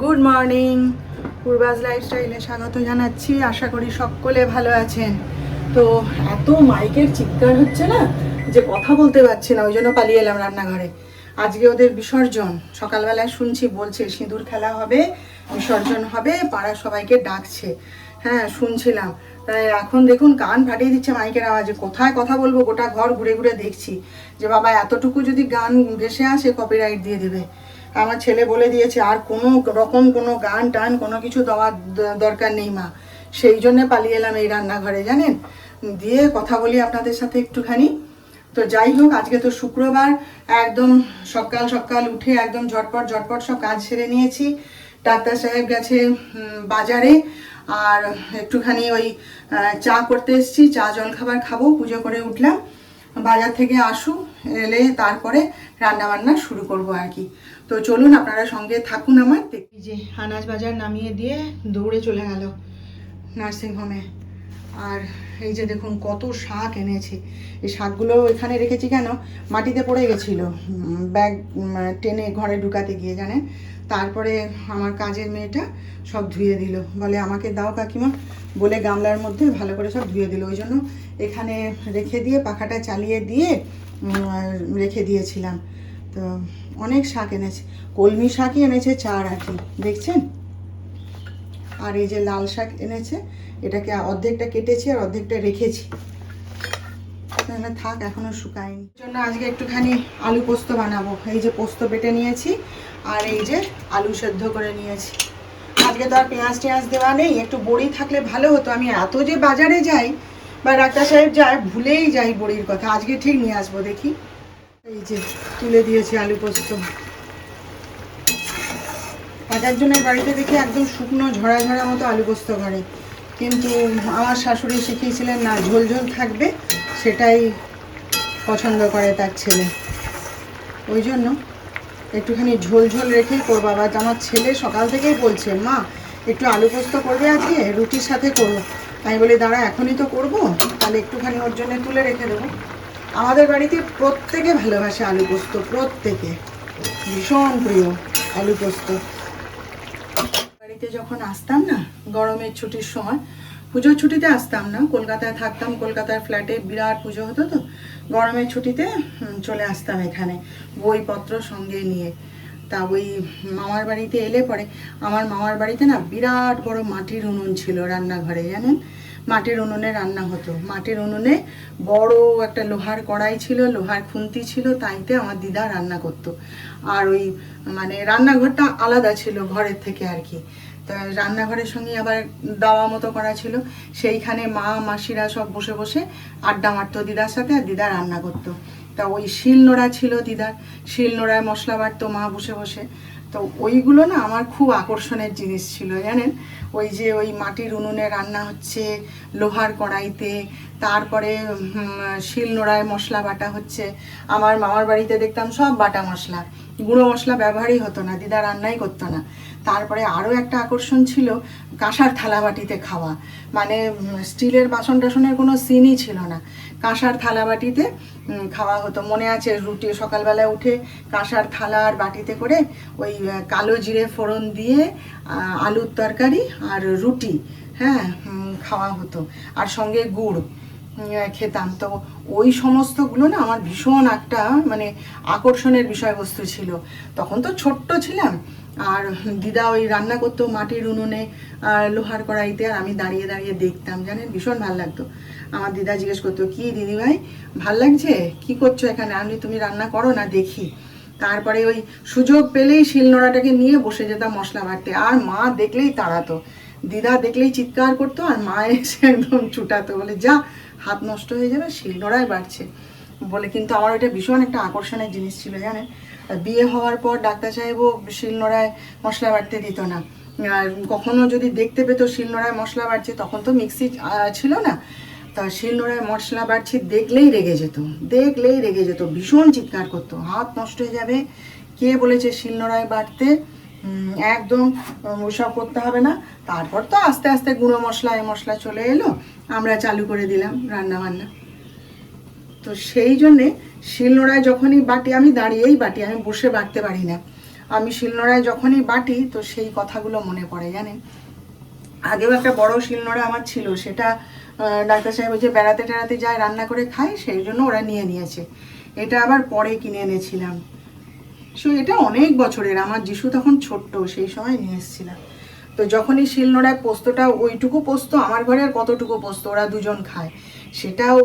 Good morning পূর্বাজ লাইফস্টাইলে স্বাগত জানাচ্ছি। আশা করি সকলে ভালো আছেন। তো এত মাইকের চিৎকার হচ্ছে না যে কথা বলতে পারছি না, ওই জন্য পালিয়ে এলাম রান্নাঘরে। আজকে ওদের বিসর্জন। সকালবেলায় শুনছি বলছে, সিঁদুর খেলা হবে, বিসর্জন হবে, পাড়া সবাইকে ডাকছে। হ্যাঁ শুনছিলাম। এখন দেখুন, কান ফাটিয়ে দিচ্ছে মাইকের আওয়াজে। কোথায় কথা বলব? গোটা ঘর ঘুরে ঘুরে দেখছি যে বাবা, এতটুকু যদি গান ভেসে আসে কপিরাইট দিয়ে দেবে। আমার ছেলে বলে দিয়েছে, আর কোনো রকম কোনো গান টান কোনো কিছু দেওয়ার দরকার নেই মা। সেই জন্যে পালিয়ে এলাম এই রান্নাঘরে, জানেন? দিয়ে কথা বলি আপনাদের সাথে একটুখানি। তো যাই হোক, আজকে তো শুক্রবার, একদম সকাল সকাল উঠে একদম ঝটপট ঝটপট সব কাজ সেরে নিয়েছি। ডাক্তার সাহেব গেছে বাজারে, আর একটুখানি ওই চা করতে এসেছি, চা জল খাবার খাব, পুজো করে উঠলাম। বাজার থেকে আসুক এলে তারপরে রান্না বান্না শুরু করব আর কি। তো চলুন আপনারা সঙ্গে থাকুন আমার যে আনাজ বাজার নামিয়ে দিয়ে দৌড়ে চলে গেল নার্সিংহোমে। আর এই যে দেখুন, কত শাক এনেছি। এই শাকগুলো এখানে রেখেছি কেন? মাটিতে পড়ে গেছিল। ব্যাগ টেনে ঘরে ঢুকাতে গিয়ে, জানেন? তারপরে আমার কাজের মেয়েটা সব ধুয়ে দিল। বলে, আমাকে দাও কাকিমা। বলে, গামলার মধ্যে ভালো করে সব ধুয়ে দিল। ওই জন্য এখানে রেখে দিয়ে, পাখাটা চালিয়ে দিয়ে রেখে দিয়েছিলাম। তো অনেক শাক এনেছে। কলমি শাকই এনেছে, চার আটি দেখছেন? আর এই যে লাল শাক এনেছে, এটাকে অর্ধেকটা কেটেছি আর অর্ধেকটা রেখেছি। থাক, এখনও শুকায়নি। জন্য আজকে একটুখানি আলু পোস্ত বানাবো। এই যে পোস্ত বেটে নিয়েছি আর এই যে আলু সেদ্ধ করে নিয়েছি। আজকে তো আর পেঁয়াজ টেঁয়াজ দেওয়া নেই, একটু বড়ি থাকলে ভালো হতো। আমি এত যে বাজারে যাই বা ডাক্তার সাহেব যায়, ভুলেই যাই বড়ির কথা। আজকে ঠিক নিয়ে আসব, দেখি। এই যে তুলে দিয়েছি আলু পোস্ত। এক একজনের বাড়িতে দেখি একদম শুকনো ঝরা ঝরা মতো আলু পোস্ত করে। কিন্তু আমার শাশুড়ি শিখিয়েছিলেন, না, ঝোল ঝোল থাকবে, সেটাই পছন্দ করে তার ছেলে। ওই জন্য একটুখানি ঝোল ঝোল রেখেই করব। আবার আমার ছেলে সকাল থেকেই বলছে, মা, একটু আলু পোস্ত করবে আজকে, রুটির সাথে করব। আমি বলি, দাঁড়া, এখনই তো করব, তাহলে একটুখানি ওর জন্য তুলে রেখে দেবো। আমাদের বাড়িতে প্রত্যেকে ভালোবাসে আলু পোস্ত, প্রত্যেকে। ভীষণ প্রিয় আলু পোস্ত। বাড়িতে যখন আসতাম না, গরমের ছুটির সময়, পুজোর ছুটিতে আসতাম না, কলকাতায় থাকতাম, কলকাতার ফ্ল্যাটে বিরাট পুজো হতো তো, গরমের ছুটিতে চলে আসতাম এখানে, বইপত্র সঙ্গে নিয়ে। তা ওই মামার বাড়িতে এলে পরে, আমার মামার বাড়িতে না বিরাট বড় মাটির উনুন ছিল রান্নাঘরে, জানেন? মাটির উনুনে রান্না হতো। মাটির উনুনে বড় একটা লোহার কড়াই ছিল, লোহার খুন্তি ছিল, তাইতে আমার দিদা রান্না করতো। আর ওই মানে রান্নাঘরটা আলাদা ছিল ঘরের থেকে আর কি। তা রান্নাঘরের সঙ্গে আবার দাওয়া মতো করা ছিল। সেইখানে মা, মাসিরা সব বসে বসে আড্ডা মারতো দিদার সাথে আর দিদা রান্না করতো। তা ওই শিলনোড়া ছিল দিদার। শিলনোড়ায় মশলা বাটতো মা বসে বসে। তো ওইগুলো না আমার খুব আকর্ষণের জিনিস ছিল, জানেন? ওই যে ওই মাটির উনুনে রান্না হচ্ছে, লোহার কড়াইতে, তারপরে শিল শিলনোড়ায় মশলা বাটা হচ্ছে। আমার মামার বাড়িতে দেখতাম সব বাটা মশলা। গুঁড়ো মশলা ব্যবহারই হতো না, দিদা রান্নাই করতো না। তারপরে আরও একটা আকর্ষণ ছিল, কাঁসার থালাবাটিতে খাওয়া। মানে স্টিলের বাসন টাসনের কোনো সিনই ছিল না। কাঁসার থালাবাটিতে খাওয়া হতো। মনে আছে রুটি সকালবেলা উঠে কাঁসার থালা আর বাটিতে করে ওই কালো জিরে ফোড়ন দিয়ে আলুর তরকারি আর রুটি হ্যাঁ খাওয়া হতো। আর সঙ্গে গুড় খেতাম। তো ওই সমস্তগুলো না আমার ভীষণ একটা মানে আকর্ষণের বিষয়বস্তু ছিল। তখন তো ছোট্ট ছিলাম। আর দিদা ওই রান্না করতো মাটির উনুনে লোহার কড়াইতে, আর আমি দাঁড়িয়ে দাঁড়িয়ে দেখতাম, জানেন? ভীষণ ভালো লাগতো। আমার দিদা জিজ্ঞেস করতো, কি দিদিভাই ভালো লাগছে? কি করছ এখানে? আমি তুমি রান্না করো না, দেখি। তারপরে ওই সুযোগ পেলেই শিলনোড়াটাকে নিয়ে বসে যেতাম মশলা বাটতে আর মা দেখলেই তাড়াতো। দিদা দেখলেই চিৎকার করতো, আর মা এসে একদম ছুটাতো। বলে, যা, হাত নষ্ট হয়ে যাবে, শিলনোড়ায় বাড়ছে। বলে, কিন্তু আমার ওইটা ভীষণ একটা আকর্ষণের জিনিস ছিল, জানেন? বিয়ে হওয়ার পর ডাক্তার সাহেবও শিলনোড়ায় মশলা বাটতে দিত না। আর কখনো যদি দেখতে পেতো শিলনোড়ায় মশলা বাড়ছে তখন তো মিক্সি ছিল না। তা শিলনোড়ায় মশলা বাড়ছি দেখলেই রেগে যেত দেখলেই রেগে যেত ভীষণ চিৎকার করতো। হাত নষ্ট হয়ে যাবে কে বলেছে শিলনোড়ায় উম, একদম ওসব করতে হবে না। তারপর তো আস্তে আস্তে গুঁড়ো মশলা এ মশলা চলে এলো আমরা চালু করে দিলাম রান্না বান্না তো সেই জন্যে শিলনোড়ায় যখনই বাটি, আমি দাঁড়িয়েই বাটি, আমি বসে বাটতে পারি না। আমি শিলনোড়ায় যখনই বাটি, তো সেই কথাগুলো মনে পড়ে, জানেন? আগেও একটা বড় শিলনোড়া আমার ছিল, সেটা ডাক্তার সাহেব যে বেড়াতে টেড়াতে যায়, রান্না করে খায়, সেই জন্য ওরা নিয়ে নিয়েছে। এটা আবার পরে কিনে এনেছিলাম। সো এটা অনেক বছরের, আমার যিশু তখন ছোট্ট, সেই সময় নিয়ে এসেছিলাম। তো যখনই শিলনোড়ায় পোস্তটা, ওইটুকু পোস্ত, আমার ঘরে আর কতটুকু পোস্ত, ওরা দুজন খায়। সেটাও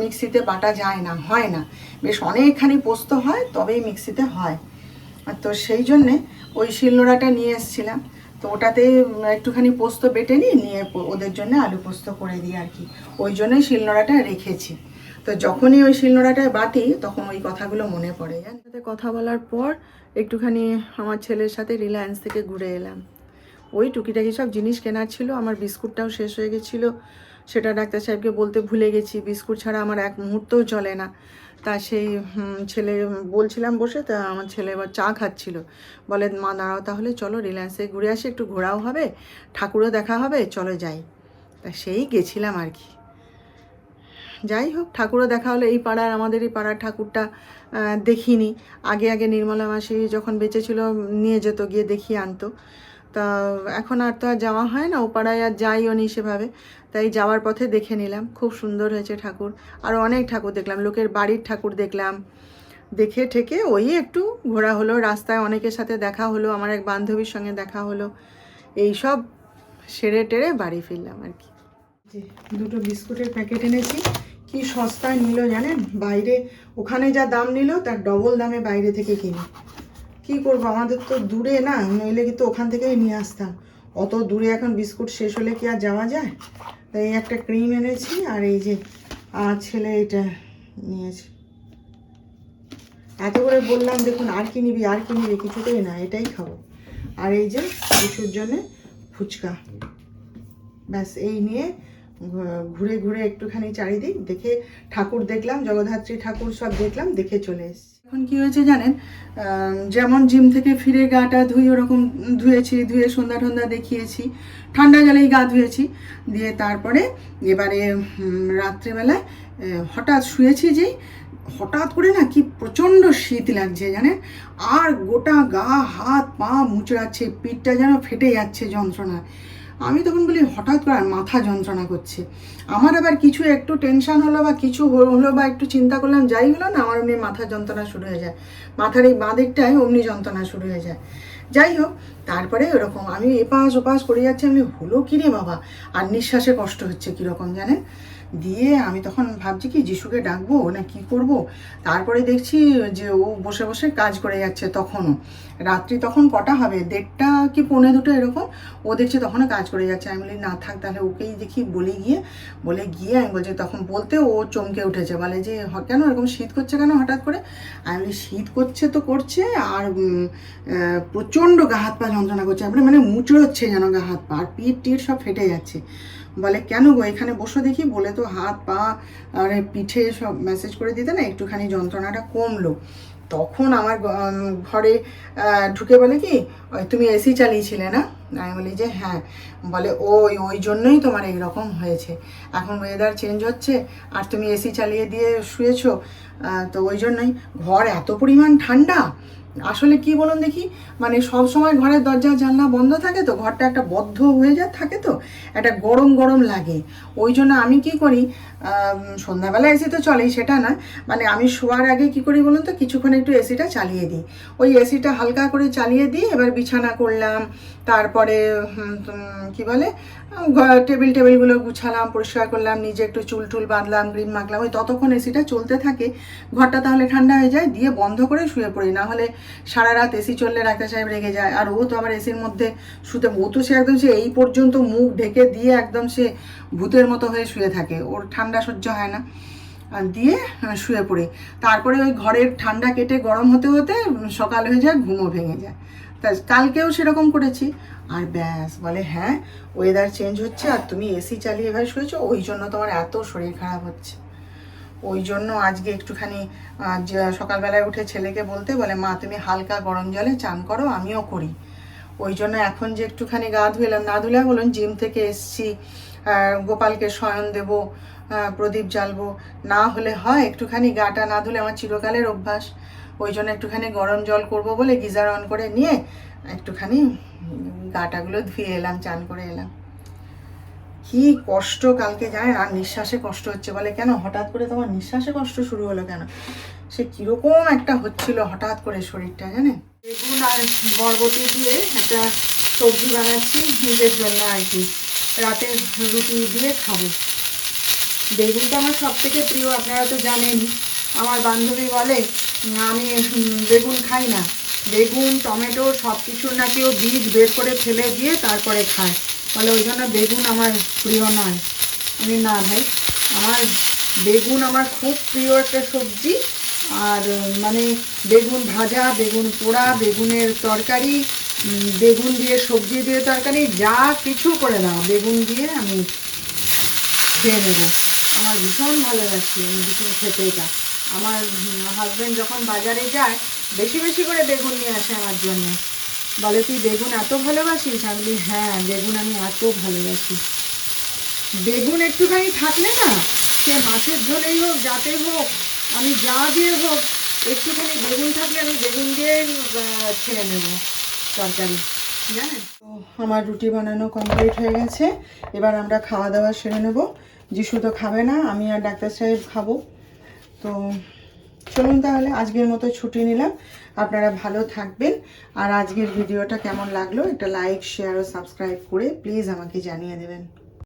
মিক্সিতে বাটা যায় না, হয় না। বেশ অনেকখানি পোস্ত হয়, তবেই মিক্সিতে হয়। তো সেই জন্যে ওই শিলনোড়াটা নিয়ে এসেছিলাম। তো ওটাতে একটুখানি পোস্ত বেটে নিই, নিয়ে ওদের জন্য আলু পোস্ত করে দিই আর কি। ওই জন্যই শিলনোড়াটা রেখেছি। তো যখনই ওই শিলনোড়াটায় বাটি, তখন ওই কথাগুলো মনে পড়ে। জানেন সাথে কথা বলার পর একটুখানি আমার ছেলের সাথে রিলায়েন্স থেকে ঘুরে এলাম। ওই টুকিটাকি সব জিনিস কেনার ছিল, আমার বিস্কুটটাও শেষ হয়ে গেছিল। সেটা ডাক্তার সাহেবকে বলতে ভুলে গেছি, বিস্কুট ছাড়া আমার এক মুহূর্তও চলে না। তা সেই ছেলে, বলছিলাম বসে, তা আমার ছেলে এবার চা খাচ্ছিল। বলে, মা, দাঁড়াও তাহলে, চলো রিলায়েন্সে ঘুরে আসি, একটু ঘোরাও হবে, ঠাকুরও দেখা হবে, চলো যাই। তা সেই গেছিলাম আর কি। যাই হোক, ঠাকুরও দেখা হলো, এই পাড়ার, আমাদের এই পাড়ার ঠাকুরটা দেখিনি। আগে আগে নির্মলা মাসি যখন বেঁচে ছিল, নিয়ে যেত, গিয়ে দেখিয়ে আনতো। তা এখন আর তো আর যাওয়া হয় না ও পাড়ায় আর যাইও নি সেভাবে। তাই যাওয়ার পথে দেখে নিলাম, খুব সুন্দর হয়েছে ঠাকুর। আর অনেক ঠাকুর দেখলাম, লোকের বাড়ির ঠাকুর দেখলাম। দেখে ঠেকে ওই একটু ঘোরা হলো, রাস্তায় অনেকের সাথে দেখা হলো, আমার এক বান্ধবীর সঙ্গে দেখা হলো। এই সব সেরে টেরে বাড়ি ফিরলাম আর কি। দুটো বিস্কুটের প্যাকেট এনেছি, কি সস্তায় নিল জানেন? বাইরে ওখানে যা দাম নিল, তার ডবল দামে বাইরে থেকে কিনি। কি করব? আমাদের তো দূরে না, নইলে কিন্তু ওখান থেকেই নিয়ে আসতাম। অত দূরে এখন বিস্কুট শেষ হলে কি আর যাওয়া যায়? তাই একটা ক্রিম এনেছি আর এই যে আমার ছেলে এটা নিয়েছে। এত করে বললাম, দেখুন আর কি নিবি, আর কি নিবি, কিছুতেই না, এটাই খাব। আর এই যে শিশুর জন্যে ফুচকা। ব্যাস, এই নিয়ে ঘুরে ঘুরে একটুখানি চারিদিক দেখে ঠাকুর দেখলাম, জগদ্ধাত্রী ঠাকুর সব দেখলাম, দেখে চলে এসেছি। এখন কি হয়েছে জানেন? যেমন জিম থেকে ফিরে গাটা ধুই ওরকম ধুয়েছি, ধুয়ে সন্ধ্যা টন্ধা দেখিয়েছি, ঠান্ডা জলেই গা ধুয়েছি, দিয়ে তারপরে এবারে রাত্রেবেলায় হঠাৎ শুয়েছি যেই হঠাৎ করে না কি প্রচণ্ড শীত লাগছে জানেন? আর গোটা গা, হাত, পা মুচড়াচ্ছে, পিঠটা যেন ফেটে যাচ্ছে যন্ত্রণা আমি তখন বলি, হঠাৎ করে মাথা যন্ত্রণা করছে। আমার আবার কিছু একটু টেনশান হলো বা কিছু হলো হলো বা একটু চিন্তা করলাম, যাই হলো না, আমার অমনি মাথা যন্ত্রণা শুরু হয়ে যায়। মাথার এই বাঁ দিকটায় অমনি যন্ত্রণা শুরু হয়ে যায়। যাই হোক, তারপরে ওরকম আমি এপাশ ওপাশ করে যাচ্ছি, আমি হলো কিরে বাবা? আর নিঃশ্বাসে কষ্ট হচ্ছে কীরকম জানেন? দিয়ে আমি তখন ভাবছি কি, যিশুকে ডাকবো, না কি করব? তারপরে দেখছি যে ও বসে বসে কাজ করে যাচ্ছে তখনও। রাত্রি তখন কটা হবে? দেড়টা কি পৌনে দুটো এরকম? ও দেখছি তখনও কাজ করে যাচ্ছে। আমি বলি, না থাক, তাহলে ওকেই দেখি। বলে গিয়ে বলে গিয়ে আমি বলছি, তখন বলতে ও চমকে উঠেছে। বলে যে কেন এরকম শীত করছে কেন হঠাৎ করে? আমি বলি, শীত করছে তো করছে, আর প্রচণ্ড গা হাত পা যন্ত্রণা করছে। আপনি মানে মুচড়োচ্ছে যেন গা হাত পা, আর পিঠ টিট সব ফেটে যাচ্ছে। বলে, কেন গো? এখানে বসে দেখি। বলে তো হাত, পা, আর পিঠে সব মেসেজ করে দিতে না, একটুখানি যন্ত্রণাটা কমলো। তখন আমার ঘরে ঢুকে বলে কি তুমি এসি চালিয়েছিলে না? আমি বলি যে হ্যাঁ। বলে, ওই ওই জন্যই তোমার এইরকম হয়েছে। এখন ওয়েদার চেঞ্জ হচ্ছে, আর তুমি এসি চালিয়ে দিয়ে শুয়েছো তো ওই জন্যই। ঘর এত পরিমাণ ঠান্ডা আসলে কি বলুন দেখি? মানে সব সময় ঘরের দরজা, জানলা বন্ধ থাকে তো, ঘরটা একটা বদ্ধ হয়ে যায় থাকে তো, একটা গরম গরম লাগে। ওই জন্য আমি কি করি সন্ধ্যাবেলা এসি তো চলেই, সেটা না মানে আমি শোয়ার আগে কি করি বলুন তো, কিছুক্ষণ একটু এসিটা চালিয়ে দিই। ওই এসিটা হালকা করে চালিয়ে দিই এবার বিছানা করলাম, তারপরে কি বলে টেবিল টেবিলগুলো গুছালাম, পরিষ্কার করলাম, নিজে একটু চুল টুল বাঁধলাম গ্রিম মাখলাম, ওই ততক্ষণ এসিটা চলতে থাকে। ঘরটা তাহলে ঠান্ডা হয়ে যায়, দিয়ে বন্ধ করে শুয়ে পড়ি, না হলে সারা রাত এসি চললে ডাক্তার সাহেব রেগে যায়। আর ও তো আবার এসির মধ্যে শুতে ও তো সে একদম সে এই পর্যন্ত মুখ ঢেকে দিয়ে একদম সে ভূতের মতো হয়ে শুয়ে থাকে। ওর ঠান্ডা সহ্য হয় না। দিয়ে শুয়ে পড়ে। তারপরে ওই ঘরের ঠান্ডা কেটে গরম হতে হতে সকাল হয়ে যায়, ঘুমও ভেঙে যায়। তা কালকেও সেরকম করেছি। আর ব্যাস, বলে হ্যাঁ ওয়েদার চেঞ্জ হচ্ছে আর তুমি এসি চালিয়ে এভাবে শুয়েছো, ওই জন্য তোমার এত শরীর খারাপ হচ্ছে। ওই জন্য আজকে একটুখানি সকালবেলায় উঠে ছেলেকে বলতে বলে, মা, তুমি হালকা গরম জলে চান করো, আমিও করি। ওই জন্য এখন যে একটুখানি গা ধুলাম না ধুলে বলুন, জিম থেকে এসছি গোপালকে শয়ন দেব প্রদীপ জ্বালবো। না হলে হয় একটুখানি গাটা না ধুলে আমার চিরকালের অভ্যাস। ওই জন্য একটুখানি গরম জল করব বলে গিজার অন করে নিয়ে একটুখানি গাটাগুলো ধুয়ে এলাম, চান করে এলাম। কি কষ্ট কালকে জানেন আর নিঃশ্বাসে কষ্ট হচ্ছে বলে কেন? হঠাৎ করে তোমার নিঃশ্বাসে কষ্ট শুরু হলো কেন? সে কীরকম একটা হচ্ছিল হঠাৎ করে শরীরটা জানেন বেগুন আর বরবটি দিয়ে একটা সবজি বানাচ্ছি, নিজের জন্য আর কি। রাতে রুটি দিয়ে খাব। বেগুনটা আমার সব থেকে প্রিয়, আপনারা তো জানেন। আমার বান্ধবী বলে, আমি বেগুন খাই না। বেগুন, টমেটো সব কিছুর নাকি ও বীজ বের করে ফেলে দিয়ে তারপরে খায়। বলে ওই জন্য বেগুন আমার প্রিয় নয়। আমি না ভাই, আমার বেগুন আমার খুব প্রিয় একটা সবজি। আর মানে বেগুন ভাজা, বেগুন পোড়া, বেগুনের তরকারি বেগুন দিয়ে সবজি দিয়ে তরকারি, যা কিছু করে দাও, বেগুন দিয়ে আমি খেয়ে নেব। আমার ভীষণ ভালোবাসি আমি ভীষণ খেতে এটা আমার হাজব্যান্ড যখন বাজারে যায়, বেশি বেশি করে বেগুন নিয়ে আসে আমার জন্য। বলে, তুই বেগুন এত ভালোবাসিস? আমি বলি হ্যাঁ বেগুন আমি এত ভালোবাসি। বেগুন একটুখানি থাকলে না, সে মাছের ঝোলেই হোক, যাতে হোক, আমি যা দিয়ে হোক, একটুখানি বেগুন থাকলে আমি বেগুন দিয়ে ছেড়ে নেব তরকারি, জানেন? তো আমার রুটি বানানো কমপ্লিট হয়ে গেছে, এবার আমরা খাওয়া দাওয়া সেরে নেব। যিশু তো খাবে না, আমি আর ডাক্তার সাহেব খাব। তো চলুন তাহলে আজকের মতো ছুটি নিলাম। আপনারা ভালো থাকবেন। আর আজকের ভিডিওটা কেমন লাগল, একটা লাইক শেয়ার ও সাবস্ক্রাইব করে প্লিজ আমাকে জানিয়ে দেবেন।